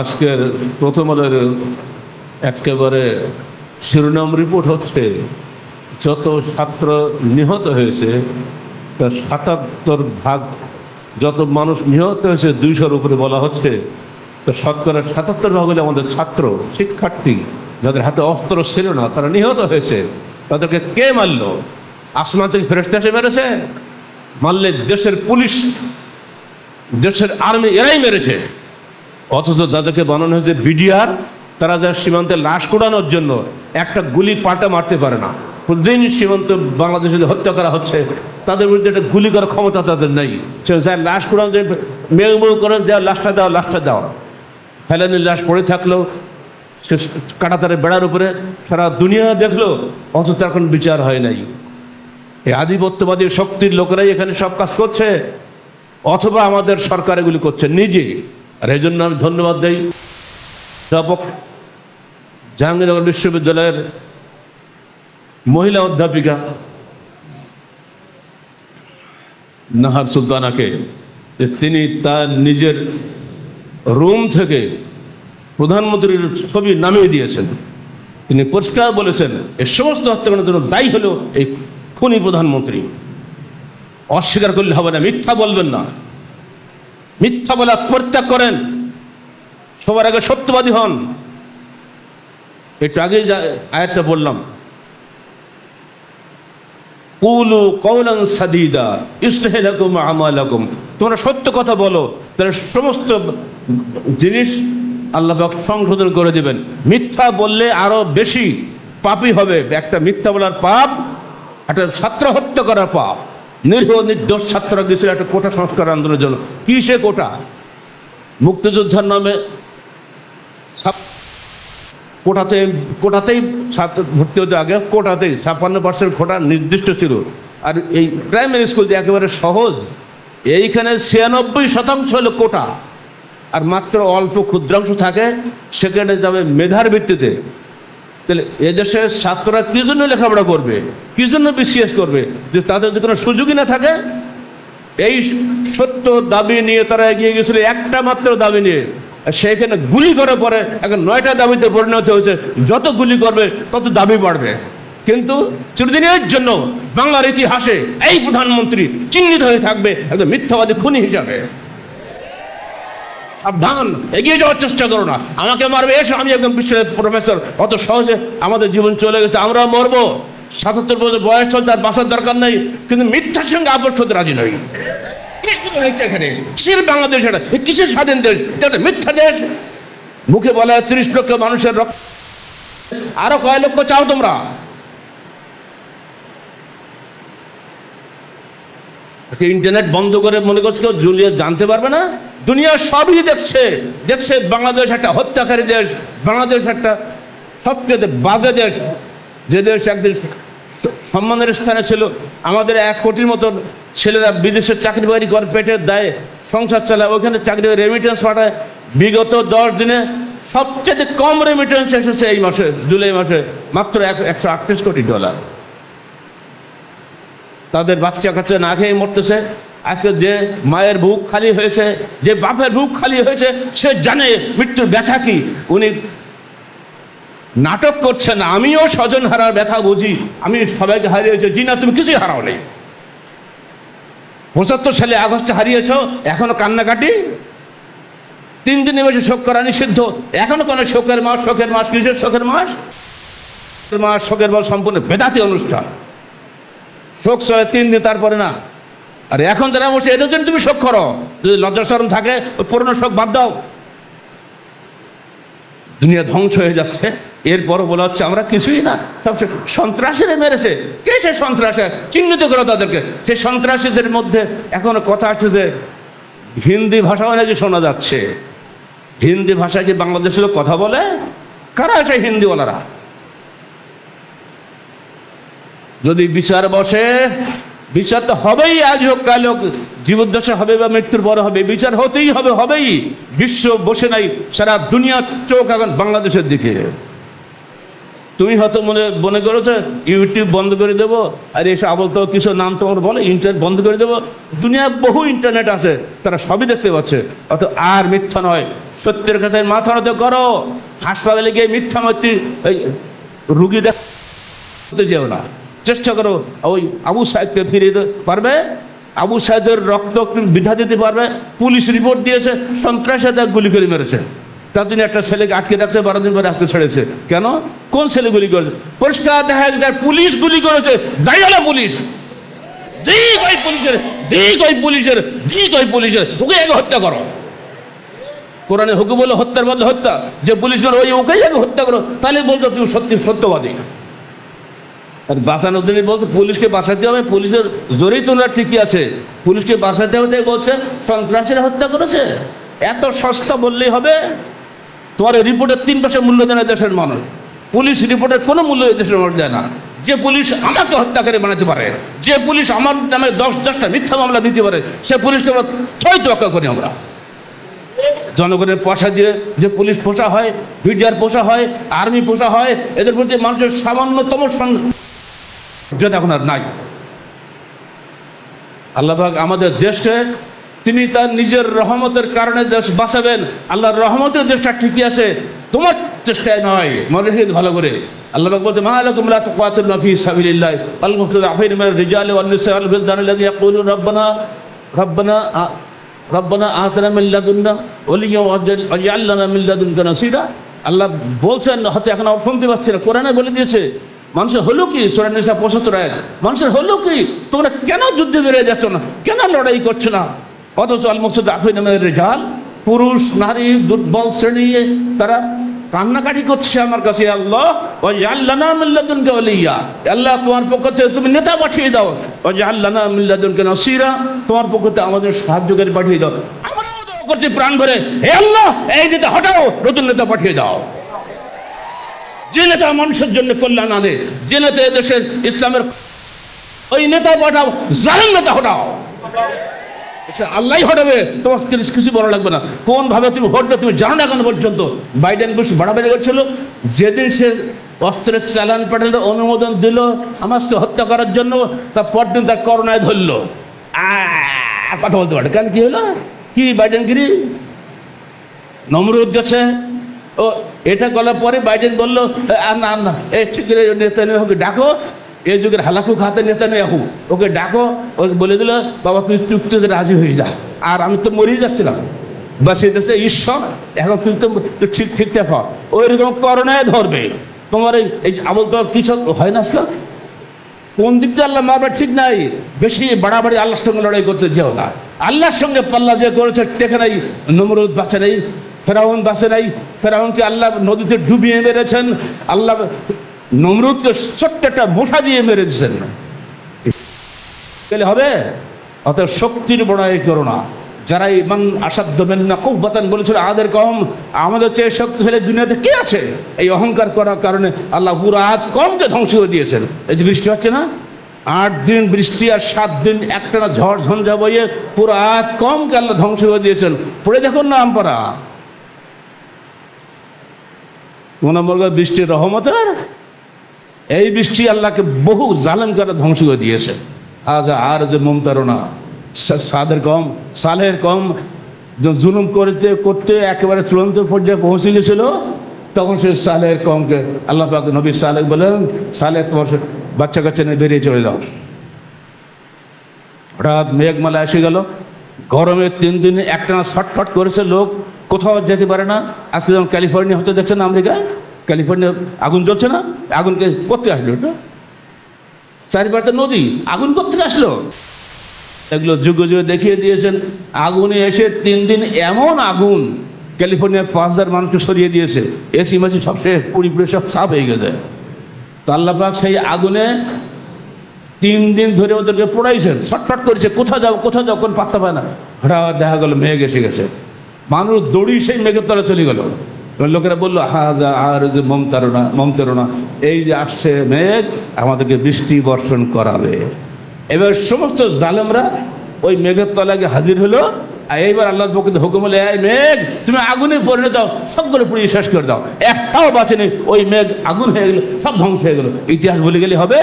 আজকের প্রথম আলোর একেবারে শিরোনাম রিপোর্ট হচ্ছে, যত ছাত্র নিহত হয়েছে, তার সাতাত্তর ভাগ, যত মানুষ নিহত হয়েছে দুইশোর উপরে বলা হচ্ছে, তো শতকরা সাতাত্তর ভাগ হলে আমাদের ছাত্র, শিক্ষার্থী, যাদের হাতে অস্ত্র ছিল না, তারা নিহত হয়েছে। তাদেরকে কে মারল? আসমান থেকে ফেরস্তা এসে মেরেছে? মারলে দেশের পুলিশ, দেশের আর্মি এরাই মেরেছে। অথচ তাদেরকে বানানো হয়েছে বিডিআর, তারা যা সীমান্তে লাশ কোড়ানোর জন্য একটা গুলি পাল্টা মারতে পারে না। প্রতিদিন সীমান্ত বাংলাদেশে যে হত্যা করা হচ্ছে, তাদের বিরুদ্ধে একটা গুলি করার ক্ষমতা তাদের নেই। স্যার, লাশ কোড়ানো যে মেউ মেউ করেন দেওয়া লাশটা দেওয়া লাশটা দেওয়া ফেলানির লাশ পড়ে থাকল, সে কাটাতারে বেড়ার উপরে, সারা দুনিয়া দেখল, অথচ তার কোনো বিচার হয় নাই। এই আধিপত্যবাদী শক্তির লোকেরাই এখানে সব কাজ করছে, অথবা আমাদের সরকার এগুলি করছে নিজে আর এই জন্য আমি ধন্যবাদ দেই অধ্যাপক জাহাঙ্গীরনগর বিশ্ববিদ্যালয়ের মহিলা অধ্যাপিকা নাহার সুলতানাকে যে তিনি তার নিজের রুম থেকে প্রধানমন্ত্রীর ছবি নামিয়ে দিয়েছেন। তিনি পরিষ্কার বলেছেন এই সমস্ত হত্যাকাণ্ডের জন্য দায়ী হলো এই খুনি প্রধানমন্ত্রী। অস্বীকার করলে হবে না, মিথ্যা বলবেন না। মিথ্যা বলা পরিত্যাগ করেন। সবার আগে সত্যবাদী হন। একটু আগে যা আয়াতটা বললাম। কুলু কৌলান সাদিদা ইসলাহুম আমালাকুম। তোমরা সত্য কথা বলো, তাহলে সমস্ত জিনিস আল্লাহ সংশোধন করে দিবেন। মিথ্যা বললে আরও বেশি পাপই হবে। একটা মিথ্যা বলার পাপ, একটা ছাত্র হত্যা করার পাপ। নিরীহ নির্দোষ ছাত্ররা গেছিল একটা কোটা সংস্কার আন্দোলনের জন্য। কি সে কোটা? মুক্তিযোদ্ধার নামে কোটাতে, কোটাতেই ছাত্র ভর্তি হতে আগে কোটাতেই ছাপ্পান্ন পার্সেন্ট কোটা নির্দিষ্ট ছিল। আর এই প্রাইমারি স্কুল যে একেবারে সহজ। এইখানে ছিয়ানব্বই শতাংশ হলো কোটা। আর মাত্র অল্প ক্ষুদ্রাংশ থাকে, সেখানে যাবে মেধার ভিত্তিতে। তাহলে এদেশের ছাত্ররা কি জন্য লেখাপড়া করবে? কি জন্য বিসিএস করবে? যে তাদের যদি কোনো সুযোগই না থাকে, এই সত্য দাবি নিয়ে তারা এগিয়ে গেছিল, একটা মাত্র দাবি নিয়ে। আর সেইখানে গুলি করার পরে এখন নয়টা দাবিতে পরিণত হয়েছে। যত গুলি করবে, তত দাবি বাড়বে। কিন্তু চিরদিনের জন্য বাংলার ইতিহাসে এই প্রধানমন্ত্রী চিহ্নিত হয়ে থাকবে, একদম মিথ্যাবাদী খুনি হিসাবে। সাবধান, এগিয়ে যাওয়ার চেষ্টা করো না। আমাকে মারবে, এসো, আমি একদম বিশ্বের প্রফেসর অত সহজে আমাদের জীবন চলে গেছে, আমরা মরবো। সাতাত্তর বছর বয়স চলতে আর বাঁচার দরকার নেই, কিন্তু মিথ্যার সঙ্গে আপোষ করতে রাজি নই। এখানে? কিসের বাংলাদেশ এটা কিসের স্বাধীন দেশ? এটা মিথ্যা দেশ। মুখে বলা তিরিশ লক্ষ মানুষের রক্ত। আরও কয় লক্ষ চাও তোমরা? ইন্টারনেট বন্ধ করে মনে করছে কেউ জুলিয়া জানতে পারবে না? দুনিয়া সবই দেখছে। দেখছে বাংলাদেশ একটা হত্যাকারী দেশ, বাংলাদেশ একটা সবচেয়ে বাজে দেশ। যে দেশ একদিন সম্মানের স্থানে ছিল, আমাদের এক কোটির মতো ছেলেরা বিদেশে চাকরি বাকরি করে পেটের দায়ে, সংসার চালায় ওখানে চাকরি রেমিটেন্স পাঠায়। বিগত দশ দিনে সবচেয়ে কম রেমিটেন্স এসেছে এই মাসে, জুলাই মাসে, মাত্র এক একশো আটত্রিশ কোটি ডলার তাদের বাচ্চা কাচ্চা না খেয়ে মরতেছে। আজকে যে মায়ের বুক খালি হয়েছে, যে বাপের বুক খালি হয়েছে, সে জানে মৃত্যুর ব্যথা কি। উনি নাটক করছেন, আমিও স্বজন হারার ব্যথা বুঝি। আমি সবাইকে হারিয়েছি। জি না তুমি কিছুই হারাও নেই। পঁচাত্তর সালে আগস্টে হারিয়েছ, এখনও কান্নাকাটি? তিন দিনে বসে শোক করা নিষিদ্ধ। এখনও কোনো শোকের মাস শোকের মাস, কিসের শোকের মাস? মাস, শোকের মাস সম্পূর্ণ বেদাতি অনুষ্ঠান। শোক সহে তিন দিন তারপরে না। আর এখন যারা বসে এদের জন্য তুমি শোক করো। যদি লজ্জা থাকে, ওই পুরনো শোক বাদ দাও। দুনিয়া ধ্বংস হয়ে যাচ্ছে। এরপরও বলা হচ্ছে, আমরা কিছুই না। সব সে- সন্ত্রাসীরা মেরেছে। কে সে সন্ত্রাসী? চিহ্নিত করো তাদেরকে। সেই সন্ত্রাসীদের মধ্যে এখনও কথা আছে যে, হিন্দি ভাষাও নাকি শোনা যাচ্ছে। হিন্দি ভাষায় যে বাংলাদেশের কথা বলে? কারা আছে হিন্দিওয়ালারা? যদি বিচার বসে, বিচার তো হবেই আজ হোক, কাল হোক, জীবদ্দশা হবে বা মৃত্যুর বড় হবে, বিচার হতেই হবে, হবেই। বিশ্ব বসে নাই, সারা দুনিয়া চোখ এখন বাংলাদেশের দিকে। তুমি হয়তো মনে মনে করেছ, ইউটিউব বন্ধ করে দেবো, আর এসব আবল তো কিছু নাম তোমার বলে ইন্টারনেট বন্ধ করে দেবো। দুনিয়ার বহু ইন্টারনেট আছে, তারা সবই দেখতে পাচ্ছে। অত আর মিথ্যা নয়, সত্যের কাছে মাথা নত করো। হাসপাতালে গিয়ে মিথ্যা মূর্তি রুগী দেখতে যেও না। চেষ্টা করো। ওই আবু সাহেবকে ফিরিয়ে পারবে? আবু সাহেদের রক্ত বিধা দিতে পারবে? পুলিশ রিপোর্ট দিয়েছে, সন্ত্রাসে তার গুলি করে মেরেছে। তার জন্য একটা ছেলেকে আটকে রাখছে, বারো দিন পরে আজকে ছেড়েছে। কেন? কোন ছেলে গুলি করেছে? পরিষ্কার দেখা যায় পুলিশ গুলি করেছে হলো পুলিশ। দিক ওই পুলিশের, দিক ওই পুলিশের, দিক ওই পুলিশের। ওকে আগে হত্যা করো। কোরআনে হুকুম বলে হত্যার বদলে হত্যা। যে পুলিশ ওই ওকেই আগে হত্যা করো, তাহলে বলতো তুমি সত্যি সত্যবাদী। আর বাঁচানোর জন্য বলতো পুলিশকে বাঁচাতে হবে, পুলিশের জোরেই তোমরা ঠিকই আছে। পুলিশকে বাঁচাতে হবে বলছে, সন্ত্রাসীরা হত্যা করেছে। এত সস্তা বললেই হবে। তোমার রিপোর্টের তিন পাশে মূল্য দেয় না দেশের মানুষ। পুলিশ রিপোর্টের কোনো মূল্য দেশের মানুষ দেয় না। যে পুলিশ আমাকে হত্যাকারী বানাতে পারে, যে পুলিশ আমার নামে দশ, দশটা মিথ্যা মামলা দিতে পারে, সে পুলিশকে আমরা থই তোয়াক্কা করি আমরা। জনগণের পয়সা দিয়ে যে পুলিশ পোষা হয়, বিডিআর পোষা হয়, আর্মি পোষা হয়, এদের প্রতি মানুষের সামান্যতম যেটা এখন আর নাই। আল্লাহবাক আমাদের দেশকে, তিনি তার নিজের রহমতের কারণে দেশ বাঁচাবেন। আল্লাহর রহমতের দেশটা ঠিকই আছে, তোমার চেষ্টায় নয়। মনে রেখে ভালো করে। আল্লাহবাক বলতে মা আলাকুম লা তুকাতিলুনা ফি সাবিলিল্লাহ। আল মিনার রিজালি ওয়ান রাব্বানা আতনা মিন লাদুন্না মিন আল্লাহ বলছেন, হয়তো এখন শুনতে পাচ্ছি না। কোরআনে বলে দিয়েছে মানুষের হলো কি? সূরা নিসা 75 আয়াত। মানুষের হলো কি? তোমরা কেন যুদ্ধে বেরিয়ে যাচ্ছ না? কেন লড়াই করছ না? অথচ আল মুকসুদ আফিন আমের রেজাল, পুরুষ, নারী, দুর্বল শ্রেণি, তারা কান্নাকাটি করছে আমার কাছে আল্লাহ ও আল্লাহ মিল্লাদুনকে ওলিয়া আল্লাহ, তোমার পক্ষ থেকে তুমি নেতা পাঠিয়ে দাও। ও আল্লাহ মিল্লাদুনকে নসিরা, তোমার পক্ষ থেকে আমাদের সাহায্যকারী পাঠিয়ে দাও। আমরাও করছি প্রাণ ভরে, হে আল্লাহ, এই নেতা হটাও, নতুন নেতা পাঠিয়ে দাও। যে নেতা মানুষের জন্য কল্যাণ আনে। যে নেতা দেশের ইসলামের ওই নেতা পাঠাও, জালেম নেতা হটাও। আল্লাহ হটাবে, তোমার কিছু- বলা লাগবে না। কোন ভাবে তুমি হটবে তুমি জানো না এখন পর্যন্ত। বাইডেন বুশ বাড়াবাড়ি করছিল। যেদিন সে অস্ত্রের চালান পাঠালো অনুমোদন দিল আমাকে হত্যা করার জন্য তার পরদিন তার করোনায় ধরলো। কথা বলতে পারে। কেন কি হলো? কি বাইডেন গিরি নমরুদ গেছে। ও এটা করার পরে বাইডেন বলল "আ, না না এই ঠিক নেতানিয়াহুকে ডাকো। এই যুগের হালাকু খাতে নেতানিয়াহু ওকে ডাকো। ওকে বলে দিল বাবা তুই চুক্তিতে রাজি হয়ে যা। আর আমি তো মরেই যাচ্ছিলাম। বাস এই দেশে ঈশ্বর এখন তুই তো ঠিক ঠিকঠাক হ। ওই রকম করোনায় ধরবে। তোমার এই আবল তো কিছু হয় না আজকাল? কোন দিক দিয়ে আল্লাহ মারবে ঠিক নাই। বেশি বাড়াবাড়ি আল্লাহর সঙ্গে লড়াই করতে যেও না। আল্লাহর সঙ্গে পাল্লা যে করেছে টেকে নাই। নমরুদ বাঁচে নাই। ফেরাউন বাঁচে নাই। ফেরাউনকে আল্লাহ নদীতে ডুবিয়ে মেরেছেন। আল্লাহ নমরুদকে ছোট্ট একটা মশা দিয়ে মেরেছেন গেলে হবে? অত শক্তির বড়াই করো না। যারা ইমান আসাধ্য মেন না খুব বাতান বলেছিল, আমাদের কম, আমাদের চেয়ে শক্তিশালী দুনিয়াতে কে আছে? এই অহংকার করার কারণে আল্লাহ পুরো কমকে ধ্বংস করে দিয়েছেন। এই যে বৃষ্টি হচ্ছে না? আট দিন বৃষ্টি আর সাত দিন একটানা ঝড় ঝঞ্ঝা বইয়ে পুরো কমকে আল্লাহ ধ্বংস করে দিয়েছেন। পড়ে দেখুন না আমপারা কোন নম্বর বৃষ্টির রহমতের এই বৃষ্টি আল্লাহকে বহু জালেম করে ধ্বংস করে দিয়েছে। আজ আর যে মমতারণা সাদের কম, সালের কম জুলুম করতে করতে একেবারে চূড়ান্ত পর্যায়ে পৌঁছে গেছিল তখন সে সালের কমকে আল্লাহ পাক নবী সালেক বলেন, সালে তোমার বাচ্চা কাচ্চা নিয়ে বেরিয়ে চলে যাও। হঠাৎ মেঘমালা এসে গেল। গরমে তিন দিন একটানা ছটফট করেছে লোক। কোথাও যেতে পারে না। আজকে যেমন ক্যালিফোর্নিয়া হতে দেখছেন আমেরিকায় ক্যালিফোর্নিয়া আগুন জ্বলছে না? আগুনকে করতে আসলো এটা চারিপাশে নদী, আগুন করতে আসলো। এগুলো যুগে যুগে দেখিয়ে দিয়েছেন, আগুনে এসে তিন দিন এমন আগুন ক্যালিফোর্নিয়ার পাঁচ হাজার মানুষকে সরিয়ে দিয়েছে। এসি মাসি সব শেষ সব সাফ হয়ে গেছে। তো আল্লাপাক সেই আগুনে তিন দিন ধরে ওদেরকে পড়াইছেন, ছটফট করেছে, কোথাও যাও কোথাও যাও, কোন পাত্তা পায় না। হঠাৎ দেখা গেল মেঘ এসে গেছে। মানুষ দড়ি সেই মেঘের তলা চলে গেল। লোকেরা বলল হা যা আর যে মমতারণা মমতারণা এই যে আসছে মেঘ, আমাদেরকে বৃষ্টি বর্ষণ করাবে। এবার সমস্ত জালেমরা ওই মেঘের গিয়ে হাজির হলো, আর এইবার আল্লাহর পক্ষে হুকুম হলে, এই মেঘ, তুমি আগুনে পরিণত দাও সবগুলো পুড়িয়ে শেষ করে দাও। একটাও বাঁচেনি, ওই মেঘ আগুন হয়ে গেল, সব ধ্বংস হয়ে গেল। ইতিহাস ভুলে গেলে হবে?